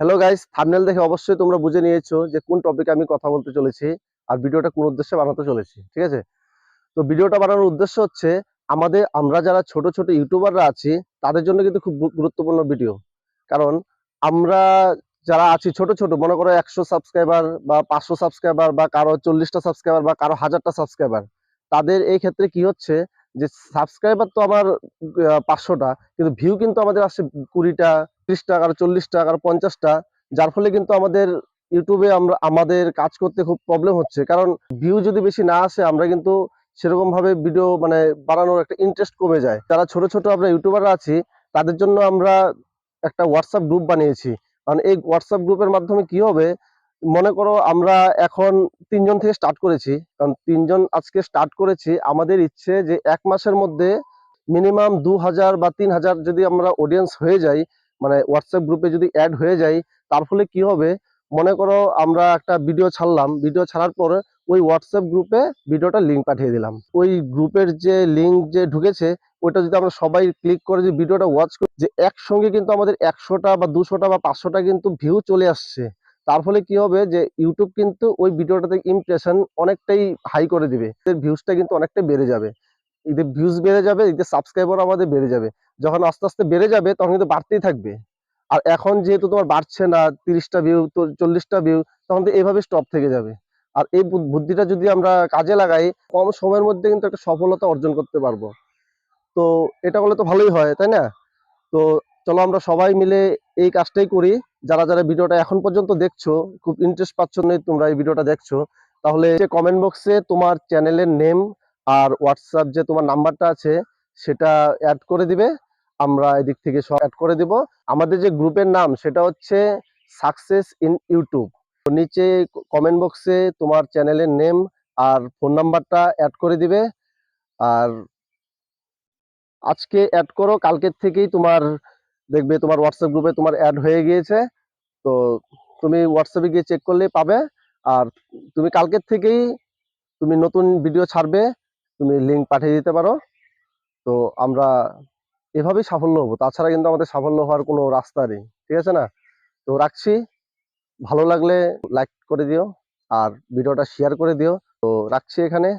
Hello guys thumbnail দেখে অবশ্যই তোমরা বুঝে নিয়েছো যে কোন টপিকে আমি কথা বলতে চলেছি আর ভিডিওটা কোন উদ্দেশ্যে বানাতে চলেছি, ঠিক আছে? তো ভিডিওটা বানানোর উদ্দেশ্য হচ্ছে আমাদের, আমরা যারা ছোট ছোট ইউটিউবাররা আছি, তাদের জন্য কিন্তু খুব গুরুত্বপূর্ণ ভিডিও কারণ আমরা যারা আছি ছোট ছোট, মনে করো একশো সাবস্ক্রাইবার বা পাঁচশো সাবস্ক্রাইবার বা কারও চল্লিশটা সাবস্ক্রাইবার বা কারও হাজারটা সাবস্ক্রাইবার তাদের এই ক্ষেত্রে কি হচ্ছে যে সাবস্ক্রাইবার তো আমার পাঁচশোটা, কিন্তু ভিউ কিন্তু আমাদের আসছে কুড়িটা ত্রিশটা কারও চল্লিশটা কারও পঞ্চাশটা যার ফলে কিন্তু আমাদের ইউটিউবে আমরা, আমাদের কাজ করতে খুব প্রবলেম হচ্ছে। কারণ ভিউ যদি বেশি না আসে, আমরা কিন্তু সেরকম ভাবে ভিডিও মানে বানানোর একটা ইন্টারেস্ট কমে যায়। যারা ছোট ছোট আমরা ইউটিউবাররা আছি, তাদের জন্য আমরা একটা হোয়াটসঅ্যাপ গ্রুপ বানিয়েছি। কারণ এই হোয়াটসঅ্যাপ গ্রুপের মাধ্যমে কি হবে, মনে করো আমরা এখন তিনজন থেকে স্টার্ট করেছি। কারণ তিনজন আজকে স্টার্ট করেছি, আমাদের ইচ্ছে যে এক মাসের মধ্যে মিনিমাম দু হাজার বা তিন হাজার যদি আমরা অডিয়েন্স হয়ে যাই মানে হোয়াটসঅ্যাপ গ্রুপে যদি অ্যাড হয়ে যাই তার ফলে কি হবে? মনে করো আমরা একটা ভিডিও ছাড়লাম ভিডিও ছাড়ার পরে ওই হোয়াটসঅ্যাপ গ্রুপে ভিডিওটা লিঙ্ক পাঠিয়ে দিলাম। ওই গ্রুপের যে লিঙ্ক যে ঢুকেছে, ওইটা যদি আমরা সবাই ক্লিক করে যে ভিডিওটা ওয়াচ করি, যে একসঙ্গে কিন্তু আমাদের একশোটা বা দুশোটা বা পাঁচশোটা কিন্তু ভিউ চলে আসছে। তার ফলে কি হবে যে ইউটিউব কিন্তু ওই ভিডিওটাতে ইমপ্রেশন অনেকটাই হাই করে দিবে। ভিউজটা কিন্তু অনেকটাই বেড়ে যাবে। এদের ভিউজ বেড়ে যাবে, এদের সাবস্ক্রাইবার আমাদের বেড়ে যাবে। যখন আস্তে আস্তে বেড়ে যাবে, তখন কিন্তু বাড়তেই থাকবে। আর এখন যেহেতু তোমার বাড়ছে না, তিরিশটা ভিউ তো চল্লিশটা ভিউ তখন তো এইভাবে স্টপ থেকে যাবে। আর এই বুদ্ধিটা যদি আমরা কাজে লাগাই, কম সময়ের মধ্যে কিন্তু একটা সফলতা অর্জন করতে পারব। তো এটা করলে তো ভালোই হয়, তাই না? তো চলো আমরা সবাই মিলে এই কাজটাই করি। যারা যারা ভিডিওটা এখন পর্যন্ত দেখছ, খুব ইন্টারেস্ট পাচ্ছ না তোমরা এই ভিডিওটা দেখছ, তাহলে কমেন্ট বক্সে তোমার চ্যানেলের নেম আর হোয়াটসঅ্যাপ যে তোমার নাম্বারটা আছে, সেটা অ্যাড করে দিবে। আমরা এদিক থেকে সব অ্যাড করে দিব। আমাদের যে গ্রুপের নাম, সেটা হচ্ছে সাকসেস ইন ইউটিউব নিচে কমেন্ট বক্সে তোমার চ্যানেলের নেম আর ফোন নাম্বারটা অ্যাড করে দিবে। আর আজকে অ্যাড করো, কালকের থেকেই তোমার দেখবে তোমার হোয়াটসঅ্যাপ গ্রুপে তোমার অ্যাড হয়ে গিয়েছে। তো তুমি হোয়াটসঅ্যাপে গিয়ে চেক করলেই পাবে। আর তুমি কালকের থেকেই তুমি নতুন ভিডিও ছাড়বে। তুমি লিঙ্ক পাঠিয়ে দিতে পারো। তো আমরা এভাবেই সাফল্য হব। তাছাড়া কিন্তু আমাদের সাফল্য হওয়ার কোনো রাস্তা নেই। ঠিক আছে না? তো রাখছি। ভালো লাগলে লাইক করে দিও। আর ভিডিওটা শেয়ার করে দিও। তো রাখছি এখানে।